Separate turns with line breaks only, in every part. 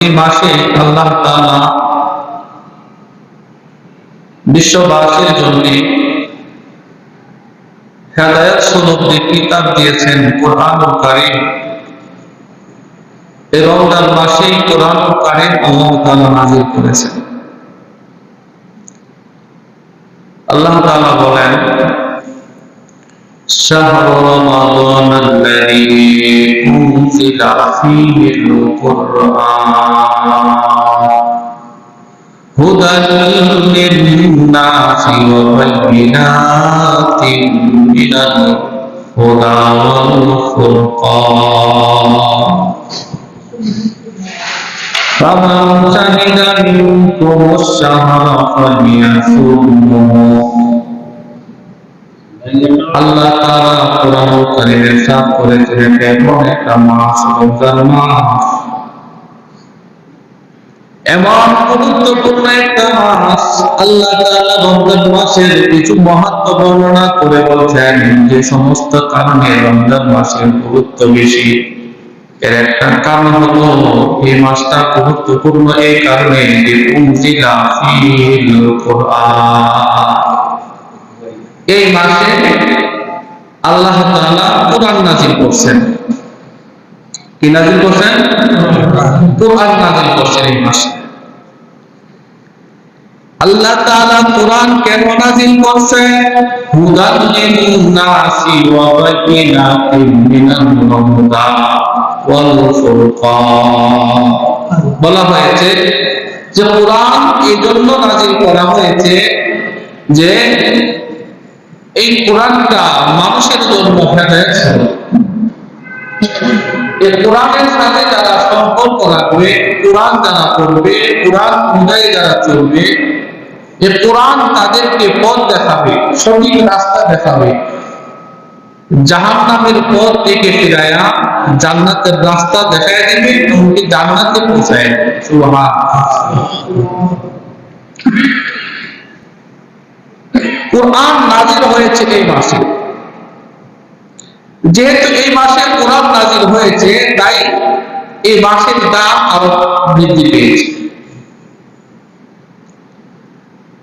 মাসে আল্লাহ তালা বিশ্ববাসীর জন্য হেদায়ত স্বরূপ যে কিতাব দিয়েছেন কোরআন কারিম। এবং তার মাসেই কোরআন কারিম আল্লাহ তালা নাজির করেছেন। আল্লাহ তালা বলেন, শাহর রমাদান আল্লাযী أنزل فيه القرآن هدى للناس وبينات من الهدى والفرقان فمن شهد منكم الشهر فليصومه আল্লাহ তাআলা কোরআন কারীমে ইরশাদ করেছেন এমন একটা মাস রমজান মাস এমন গুরুত্বপূর্ণ একটা মাস, আল্লাহ তাআলা রমজান মাসের কিছু মহত্ব বর্ণনা করে বলছেন যে সমস্ত কারণে রমজান মাসের গুরুত্ব বেশি। এর একটা কারণ হলো, এই মাসটা গুরুত্বপূর্ণ এই কারণে যে উনজিলা ফিল কোরআন। এই মাসে আল্লাহ কোরআন নাযিল করছেন। কি নাযিল করছেন? কোরআন নাযিল করছেন এই মাসে। আল্লাহ তাআলা কোরআন কেন নাযিল করছেন বলা হয়েছে যে কোরআন জন্য নাযিল করা হয়েছে যে এই কোরআনটা মানুষের জন্য হেদায়েত স্বরূপ এই কোরআনের সাথে যারা সম্পর্ক রাখবে, কোরআন যারা পড়বে, কোরআন অনুযায়ী যারা চলবে, এই কোরআন তাদেরকে পথ দেখাবে, সঠিক রাস্তা দেখাবে। জাহান নামের পথ থেকে ফিরায়া জান্নাতের রাস্তা দেখায় দেবে, এমনকি জান্নাতে পৌঁছায় সুবহান কোরআন নাজিল হয়েছে এই মাসে। যেহেতু এই মাসে কোরআন নাজিল হয়েছে, তাই এই মাসের দাম আরও বৃদ্ধি পেয়েছে।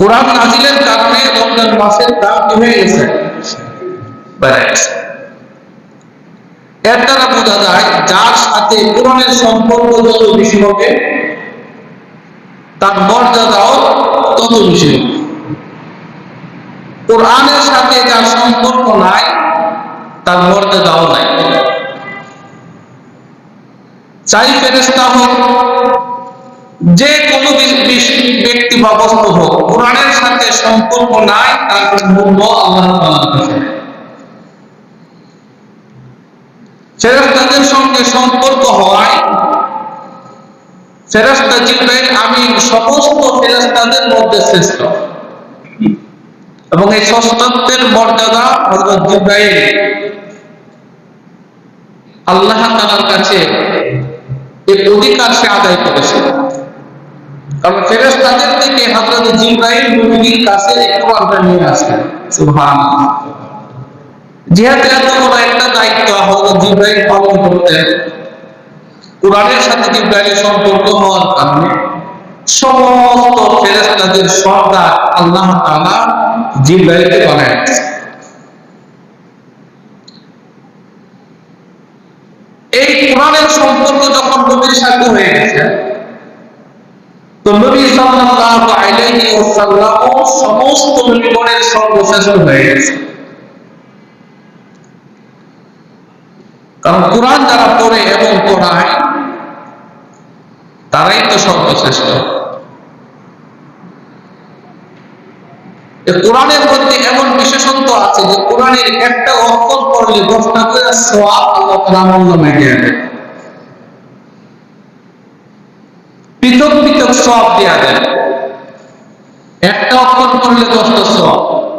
কোরআন নাজিলের কারণে রমজান মাসের দাম কি হয়ে গেছে। এর দ্বারা বোঝা যায়, যার সাথে কোরআনের সম্পর্ক যত বেশি হবে, তার মর্যাদাও তত বেশি হবে। কোরআনের সাথে যার সম্পর্ক নাই, তার মর্যাদাও নাই। চাই ফেরেস্তা হোক, যে কোনো ব্যক্তি বা বস্তু হোক, কোরআনের সাথে সম্পর্ক নাই, তার মূল্য আল্লাহ ফেরেস্তাদের সঙ্গে সম্পর্ক হওয়ায় ফেরেস্তা জিব্রাইল আমি সমস্ত ফেরেস্তাদের মধ্যে শ্রেষ্ঠ। এবং এই ষষ্ঠত্বের মর্যাদা হযরত জিব্রাইল। আল্লাহ তাআলার কাছে এই অধিকার সে আদায় করেছে। কারণ ফেরেশতাদের থেকে হযরত জিব্রাইল নবীর কাছে এই কোরআনটা নিয়ে আসেন। সুবহানাল্লাহ। যেহেতু এত বড় একটা দায়িত্ব হযরত জিব্রাইল পালন করতেন। কোরআনের সাথে জিব্রাইলের সম্পর্ক হওয়ার কারণে। সমস্ত ফেরেশতাদের সর্দার আল্লাহ তাআলা জিব্রাইলকে এই কোরআনের সম্পর্ক যখন নবীর সাথে হয়ে গেছে, তো নবী সাল্লাল্লাহু আলাইহি ওয়াসাল্লাম সমস্ত নবীগণের সর্বশ্রেষ্ঠ হয়ে গেছে। কারণ কোরআন যারা পড়ে এবং পড়ায় তারাই তো সর্বশ্রেষ্ঠ। কোরআনের মধ্যে এমন বিশেষত্ব আছে যে কোরআনের একটা অক্ষর পড়লে দশটা করে সোয়াব আল্লাহ তাআলা মূল্য মেটিয়ে পৃথক পৃথক সব দেয়া দেয়। একটা অক্ষর পড়লে দশটা সব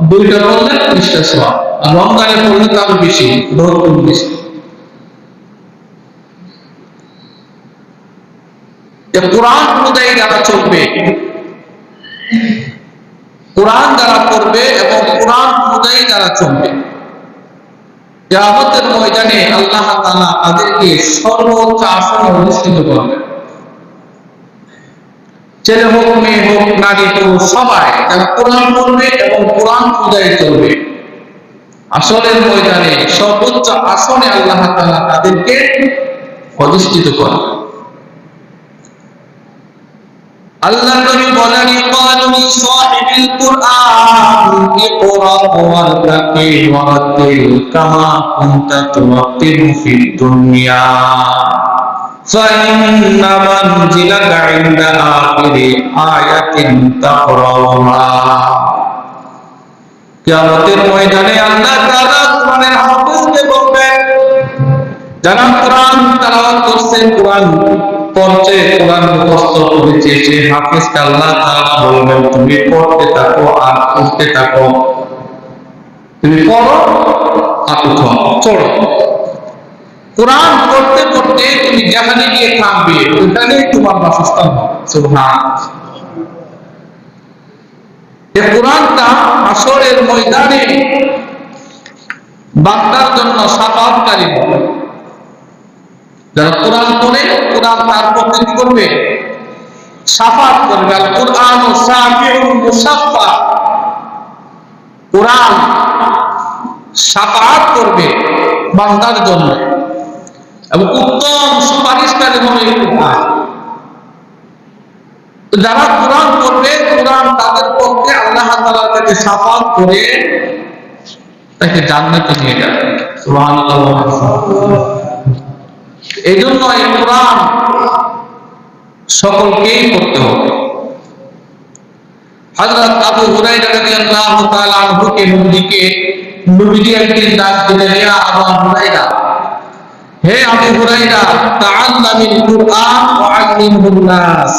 দুইটা পড়লে ত্রিশটা সব আর রমজানে পড়লে তার বেশি দশ গুণ বেশি কোরআন অনুযায়ী যারা চলবে। কোরআন যারা করবে এবং কোরআন অনুযায়ী যারা চলবে। কিয়ামতের ময়দানে আল্লাহ তাআলা তাদেরকে সর্বোচ্চ আসনে অধিষ্ঠিত করবেন। ছেলে হোক, মেয়ে হোক, নারী, পুরুষ, সবাই যারা কোরআন পড়বে এবং কোরআন পূজায় চলবে। আসলের ময়দানে সর্বোচ্চ আসনে আল্লাহ তাআলা তাদেরকে অধিষ্ঠিত করে আল্লাহ নবী বলেন ইকালু লি সাহিবিল কুরআন ইকরা ওয়ারতাকি ওয়ারাতিল কামা কুনতা তুরাতিলু ফিদ দুনিয়া فإن منزلك عند آخر آية تقرأها কিয়ামতের ময়দানে আল্লাহ তাআলা কোরআনের হাফেজকে বলবেন যারা কোরআন তেলাওয়াত করছে কোরআন যেখানে গিয়ে থাকবে ওখানেই তোমার বাসস্থান কোরআনটা আসরের ময়দানে বান্দার জন্য সাফাতকারী হবে যারা কোরআন পড়ে, কোরআন তার পক্ষে কি করবে? সাফাত করবে। আর কোরআন ও মুসাফফা। কোরআন সাফাত করবে বান্দার জন্য। এবং উত্তম সুপারিশকারী হবে কোরআন যারা কোরআন পড়বে, কোরআন তাদের পক্ষে আল্লাহ তাআলার কাছে সাফাত করে তাকে জান্নাতে নিয়ে যাবে। সুবহানাল্লাহ এই জন্য এই কোরআন সকলকেই পড়তে হবে। হযরত আবু হুরায়রা রাদিয়াল্লাহু তাআলা নবীকে নবীজি একদিন ডাক দিলেন আবু হুরায়রা, হে আবু হুরায়রা তাআল্লামিল কুরআন ওয়া নাস।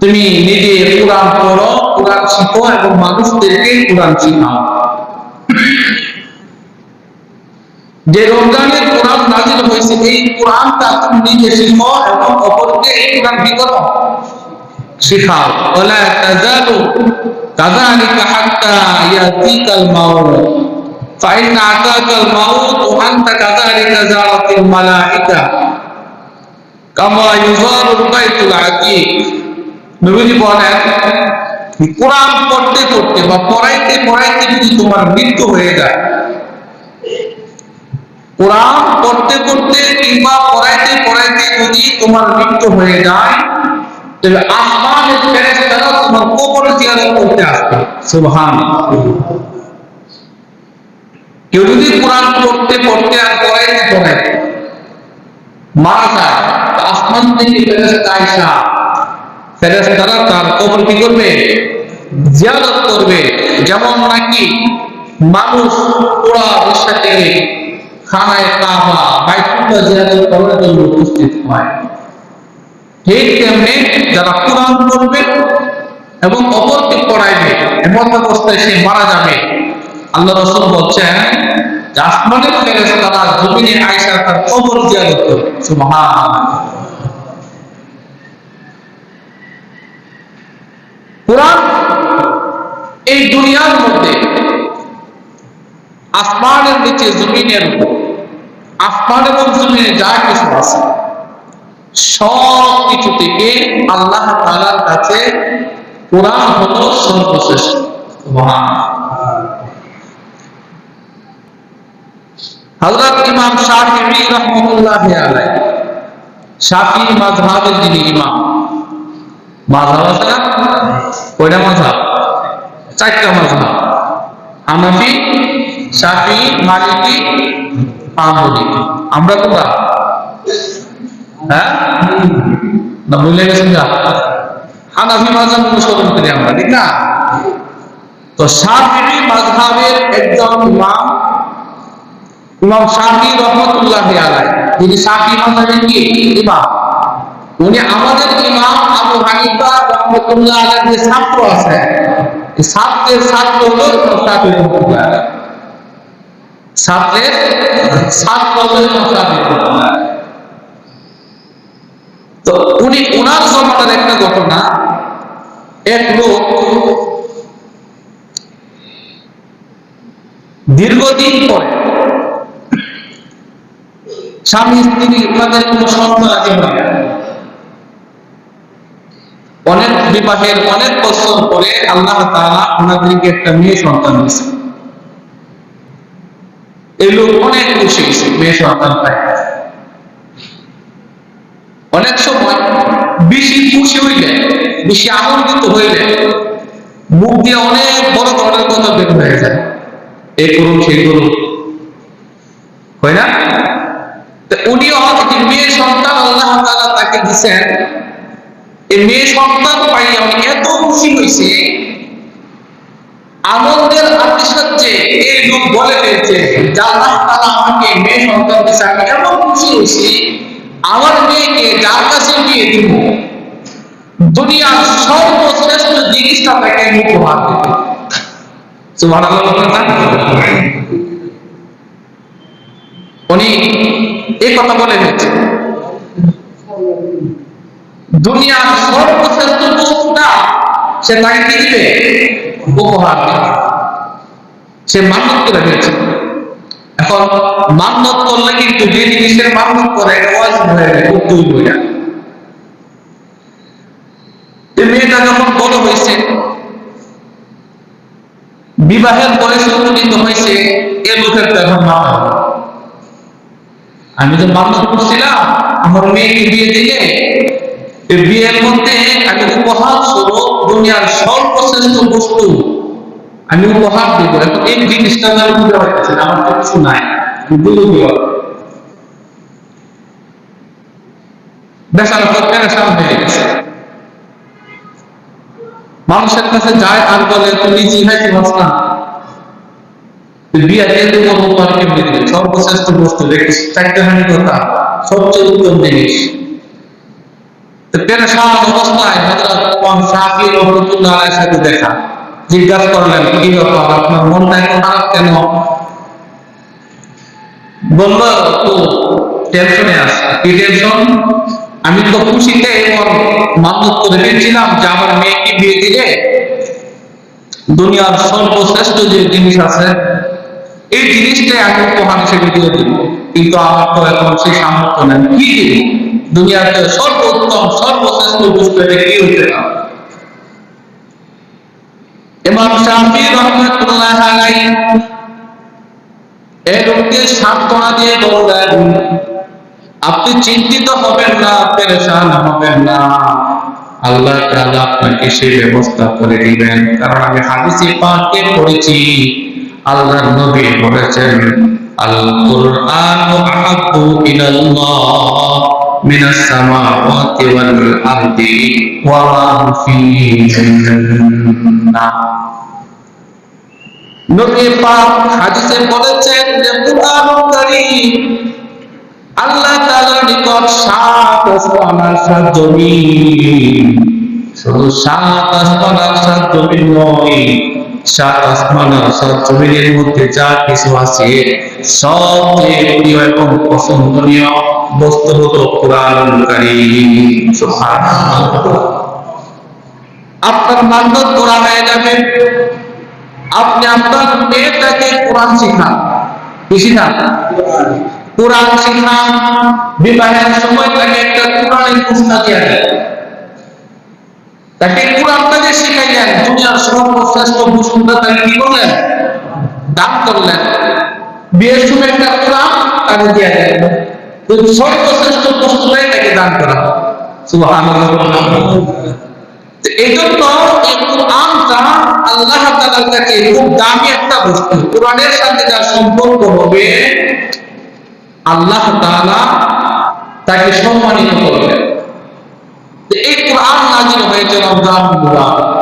তুমি নিজে কোরআন পড়ো, কোরআন শিখো এবং মানুষদেরকে কোরআন শিখাও। যে রমজানে কোরআন নাজিল হয়েছে এই কোরআনটা তুমি নিজে শিখো এবং অপরকে এই কোরআন কি করো শিখাও ওয়ালা তাজালু কাযালিকা হাত্তা ইয়াতিকাল মাউত فإن أتاك الموت وأنت كذلك زارت الملائكة كما يزار البيت العتيق নবীজি বলেন কোরআন পড়তে পড়তে বা পড়াইতে পড়াইতে যদি তোমার মৃত্যু হয়ে যায় কোরআন পড়তে পড়তে কিংবা পড়াইতে পড়াইতে যদি তোমার মৃত্যু হয়ে যায় তবে আসমানের ফেরেশতারা তোমার কবর জিয়ারত করতে আসবে। সুবহানাল্লাহ। কেউ যদি কোরআন পড়তে পড়তে আর পড়াইতে পড়াইতে মারা যায় আসমান থেকে ফেরেশতা আয়েশা, ফেরেশতারা তার কবর কি করবে? জিয়ারত করবে। যেমন নাকি মানুষ পুরা বিশ্বা থেকে খানায় কাবা, বাইতুল্লাহ জিয়ারত করার জন্য উপস্থিত হয়। ঠিক তেমনি যারা কোরআন পড়বে এবং অপরকে পড়াইবে, এমন অবস্থায় সে মারা যাবে। আল্লাহ রসুল বলছেন আসমানের ফেরেশতারা জমিনে আয়েশা তার কবর জিয়ারত করবে। সুবহানাল্লাহ। কোরআন এই দুনিয়ার মধ্যে আসমানের নিচে জমিনের উপর আসমান এবং জমিনে যা কিছু আছে সব কিছু থেকে আল্লাহ তাআলার কাছে কোরআন হলো সর্বশ্রেষ্ঠ। হযরত ইমাম শাফিঈ রাহমাতুল্লাহি আলাইহি, শাফিঈ মাযহাবের যিনি ইমাম, মাযহাব আছে না? কয়টা মাযহাব? চারটা মাযহাব। হানাফি শাফি মালিকি হাম্বলি আমরা কোনটা হ্যাঁ না ভুলে গেছেন যা হানাফি মাযহাব অনুসরণ করি আমরা ঠিক না তো শাফি মাযহাবের একজন ইমাম ইমাম শাফি রহমতুল্লাহ আলাই তিনি শাফি মাযহাবের কি ইমাম উনি আমাদের ইমাম আবু হানিফা রহমতুল্লাহ আলাইহির যে ছাত্র আছে এই ছাত্রের ছাত্র হলো ইমাম শাফি রহমতুল্লাহ আলাইহ ছাত্রের রহমতুল্লাহ আলাইহ তো উনি ওনার জমানার একটা ঘটনা, এক লোক দীর্ঘদিন পরে স্বামী, স্ত্রী, তাদের কোনো সন্তান আগে হয়। অনেক বিবাহের অনেক বছর পরে আল্লাহ তাআলা ওনাদেরকে একটা মেয়ে সন্তান দিয়েছে এই লোক অনেক খুশি মেয়ে সন্তান পায় অনেক সময় বেশি খুশি হইলে, বেশি আনন্দিত হইলে মুখ দিয়ে অনেক বড় ধরনের কথা বের হয়ে যায়। এই করুন, সেই করুন। হয় না? উনিও একটি মেয়ে সন্তান আল্লাহ তাআলা তাকে দিছেন, এই মেয়ে সন্তান পাইয়া উনি এত খুশি হয়েছে আনন্দের আতিশয্যে এই লোক বলে ফেলছে যে আল্লাহ তাআলা আমাকে মেয়ে সন্তান দিছে, আমি এমন খুশি হয়েছি। আমার মেয়েকে যার কাছে বিয়ে দিব, দুনিয়ার সর্বশ্রেষ্ঠ জিনিসটা তাকে আমি উপহার দেব। উনি এই কথা বলে ফেলছে দুনিয়ার সর্বশ্রেষ্ঠ বস্তুটা সে তাকে কি উপহার সে মান্যত করে ফেলছে এখন মান্যত করলে কিন্তু যে জিনিসের মান্যত করে, এটা হয়ে যায় এটা এই মেয়েটা যখন বড় হয়েছে, বিবাহের বয়সে উপনীত হয়েছে, এ লোকের তো এখন মা। আমি তো মান্যত করছিলাম, আমার মেয়েকে বিয়ে দিলে বিয়ের মধ্যে আমি উপহার স্বরূপ দুনিয়ার সর্বশ্রেষ্ঠ বস্তু আমি উপহার দেবো। এখন এই জিনিসটা আমি বুঝতে পারতেছি আমার তো কিছু নাই। বুঝে বেচারা তো মানুষের কাছে যায় আর বলে তুমি জিহাইতে পারছ না। সর্বশ্রেষ্ঠ বস্তু চারটে হানি কথা, সবচেয়ে উত্তম জিনিস। পেরেশান অবস্থায় হযরত ইমাম শাফি রাহমাতুল্লাহ আলাইহির সাথে দেখা। জিজ্ঞাসা করলেন, কি ব্যাপার? আপনার মনটা এত খারাপ কেন? বলল তো টেনশনে আছে। কি টেনশন আমি তো খুশিতে এবং মান্যত করে যে আমার মেয়েকে বিয়ে দিলে দুনিয়ার সর্বশ্রেষ্ঠ যে জিনিস আছে, এই জিনিসটাই আমি উপহার হিসেবে দিয়ে দিব। কিন্তু আমার তো এখন সেই সামর্থ্য নেই কি দুনিয়াতে সর্বোত্তম, সর্বশ্রেষ্ঠ বস্তু, এটা কি হতে রহমাতুল্লাহ আলাইহি এই লোককে সান্ত্বনা দিয়ে বললেন, আপনি চিন্তিত হবেন না, পেরেশান হবেন না। আল্লাহ তাআলা আপনাকে সেই ব্যবস্থা করে দিবেন। কারণ আমি হাদিসে পড়েছি আল্লাহর নবী বলেছেন আল কুরআন আহাব্বু ইলাল্লাহ মিনাস সামাওয়াতি ওয়াল আরদি ওয়া মা আল্লাহ তাআলার নিকট সাত আসমান আর সাত জমিন। সাত আসমান আর সাত সাত আসমান সাত জমিনের মধ্যে যা কিছু আছে সবচেয়ে প্রিয় এবং পছন্দনীয় বস্তু হলো কোরআনুল আপনার মান্যত করা যাবে। আপনি আপনার মেয়েটাকে কোরআন শিখান। কি শিখান? কোরআন শিখান। বিবাহের সময় তাকে একটা কোরআনের পুস্তা দিয়ে তাকে কোরআনটাকে শিখাইলেন, দুনিয়ার সর্বশ্রেষ্ঠ বস্তুটা তাকে কি করলেন দান করলেন। বিয়ের সময় একটা কোরআন তাকে দিয়ে তো সর্বশ্রেষ্ঠ বস্তুটাই তাকে দান করা। এই জন্য এই কোরআনটা আল্লাহ তাআলার কাছে খুব দামি একটা বস্তু। কোরআনের সাথে যার সম্পর্ক হবে, আল্লাহ তাআলা তাকে সম্মানিত করবেন। এই কোরআন নাজিল হয়েছে রমজান মুবারক।